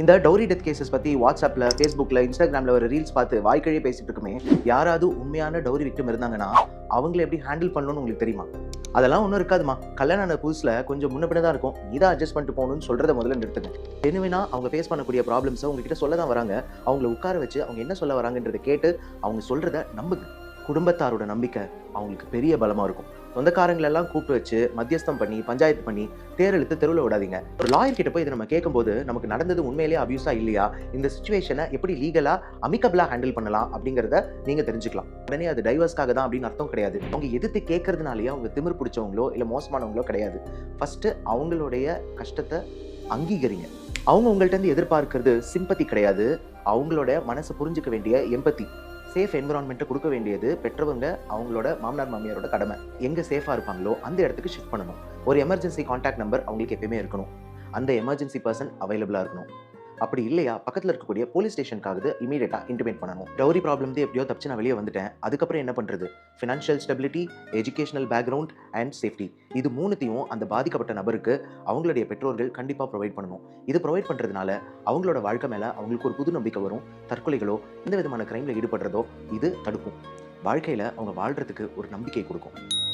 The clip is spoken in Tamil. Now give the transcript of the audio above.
இந்த டௌரி டெத் கேசஸ் பத்தி வாட்ஸ்அப்ல ஃபேஸ்புக்ல இன்ஸ்டாகிராம்ல ஒரு ரீல்ஸ் பார்த்து வாய்க்கழியே பேசிட்டு இருக்குமே. யாராவது உண்மையான டௌரி விக்டம் இருந்தாங்கன்னா அவங்கள எப்படி ஹேண்டில் பண்ணணும்னு உங்களுக்கு தெரியுமா? அதெல்லாம் ஒன்றும் இருக்காதுமா. கல்யாணம் ஆன புதுசுல கொஞ்சம் முன்ன பின்ன தான் இருக்கும். இதை அட்ஜஸ்ட் பண்ணிட்டு போகணும்னு சொல்றத முதல்ல நிறுத்துங்க. ஜெனுவினா அவங்க ஃபேஸ் பண்ணக்கூடிய ப்ராப்ளம்ஸை உங்ககிட்ட சொல்ல தான் வராங்க. அவங்கள உட்கார வச்சு அவங்க என்ன சொல்ல வராங்கன்றதை கேட்டு அவங்க சொல்றத நம்புங்க. குடும்பத்தாரோட நம்பிக்கை அவங்களுக்கு பெரிய பலமா இருக்கும். சொந்தக்காரங்களெல்லாம் கூப்பிட்டு வச்சு மத்தியஸ்தம் பண்ணி பஞ்சாயத்து பண்ணி தேரெழுத்து தெருவில் விடாதீங்க. ஒரு லாயர் கிட்ட போய் இதை நம்ம கேட்கும்போது நமக்கு நடந்தது உண்மையிலேயே அபியூஸா இல்லையா? இந்த சுச்சுவேஷனை எப்படி லீகலா அமிக்கபிளா ஹேண்டில் பண்ணலாம் அப்படிங்கிறத நீங்க தெரிஞ்சுக்கலாம். உடனே அது டைவர்ஸ்க்காக தான் அப்படின்னு அர்த்தம் கிடையாது. அவங்க எதிர்த்து கேட்கறதுனாலயே அவங்க திமிர் பிடிச்சவங்களோ இல்லை மோசமானவங்களோ கிடையாது. ஃபர்ஸ்ட் அவங்களுடைய கஷ்டத்தை அங்கீகரிங்க. அவங்க உங்கள்ட்ட இருந்து எதிர்பார்க்கறது சிம்பத்தி கிடையாது. அவங்களோட மனசை புரிஞ்சுக்க வேண்டிய எம்பத்தி சேஃப் என்விரான்மெண்ட்டை கொடுக்க வேண்டியது பெற்றவங்க அவங்களோட மாமனார் மாமியாரோட கடமை. எங்கே சேஃபாக இருப்பாங்களோ அந்த இடத்துக்கு ஷிஃப்ட் பண்ணணும். ஒரு எமர்ஜென்சி கான்டாக்ட் நம்பர் அவங்களுக்கு எப்பயுமே இருக்கணும். அந்த எமர்ஜென்சி பர்சன் அவைலபிளாக இருக்கணும். அப்படி இல்லையா? பக்கத்தில் இருக்கக்கூடிய போலீஸ் ஸ்டேஷனுக்காக இமீடியட்டா இன்டிமேட் பண்ணணும். டவுரி ப்ராப்ளம் எப்படியோ தப்பிச்சு நான் வெளியே வந்துட்டேன். அதுக்கப்புறம் என்ன பண்ணுறது financial stability educational background and safety இது மூணுத்தையும் அந்த பாதிக்கப்பட்ட நபருக்கு அவங்களுடைய பெற்றோர்கள் கண்டிப்பாக ப்ரொவைட் பண்ணணும். இது ப்ரொவைட் பண்ணுறதுனால அவங்களோட வாழ்க்கை மேலே அவங்களுக்கு ஒரு புது நம்பிக்கை வரும். தற்கொலைகளோ எந்த விதமான கிரைமில் ஈடுபடுறதோ இது தடுக்கும். வாழ்க்கையில் அவங்க வாழ்கிறதுக்கு ஒரு நம்பிக்கை கொடுக்கும்.